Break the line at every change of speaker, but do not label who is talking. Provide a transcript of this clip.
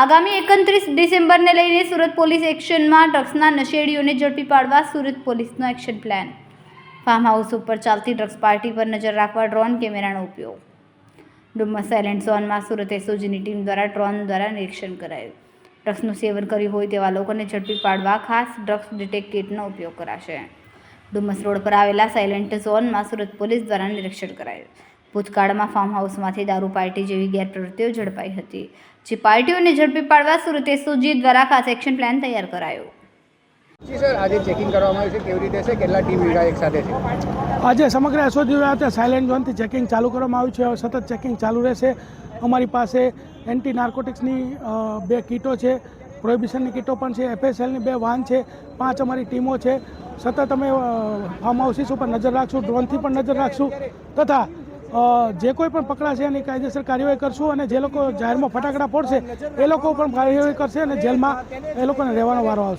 આગામી એકત્રીસ ડિસેમ્બરને લઈને સુરત પોલીસ એક્શનમાં ડ્રગ્સના નશેડીઓને ઝડપી પાડવા સુરત પોલીસનો એક્શન પ્લાન. ફાર્મ હાઉસ ઉપર ચાલતી ડ્રગ્સ પાર્ટી પર નજર રાખવા ડ્રોન કેમેરાનો ઉપયોગ. ડુમ્મસ સાયલેન્ટ ઝોનમાં સુરત એસઓજીની ટીમ દ્વારા ડ્રોન દ્વારા નિરીક્ષણ કરાયું. ડ્રગ્સનું સેવન કર્યું હોય તેવા લોકોને ઝડપી પાડવા ખાસ ડ્રગ્સ ડિટેક્ટ કિટનો ઉપયોગ કરાશે. ડુમ્મસ રોડ પર આવેલા સાયલેન્ટ ઝોનમાં સુરત પોલીસ દ્વારા નિરીક્ષણ કરાયું. ભૂતકાળમાં ફાર્મ હાઉસમાંથી દારૂ પાર્ટી જેવી ગેરપ્રવૃત્તિઓ ઝડપાઈ હતી. જે પાર્ટીઓને ઝડપી પાડવા સુરતે સુજી દ્વારા ખાસ એક્શન પ્લાન તૈયાર કરાયો.
જી સર આજે ચેકિંગ કરવામાં આવ્યું છે કેવી રીતે છે કેટલા ટીમ એક સાથે છે?
આજે સમગ્ર એસઓજી ખાતે સાયલેન્ટ ઝોનથી ચેકિંગ ચાલુ કરવામાં આવ્યું છે. હવે સતત ચેકિંગ ચાલુ રહેશે. અમારી પાસે એન્ટી નાર્કોટિક્સની બે કીટો છે. પ્રોહિબિશનની કીટો પણ છે. એફએસએલની બે વાહન છે. પાંચ અમારી ટીમો છે. સતત અમે ફાર્મ હાઉસીસ ઉપર નજર રાખશું. ડ્રોનથી પણ નજર રાખશું. તથા જે કોઈ પણ પકડાશે એની કાયદેસર કાર્યવાહી કરશું અને જે લોકો જાહેરમાં ફટાકડા ફોડશે, એ લોકો પણ કાર્યવાહી કરશે અને જેલમાં એ લોકોને રહેવાનો વારો આવશે.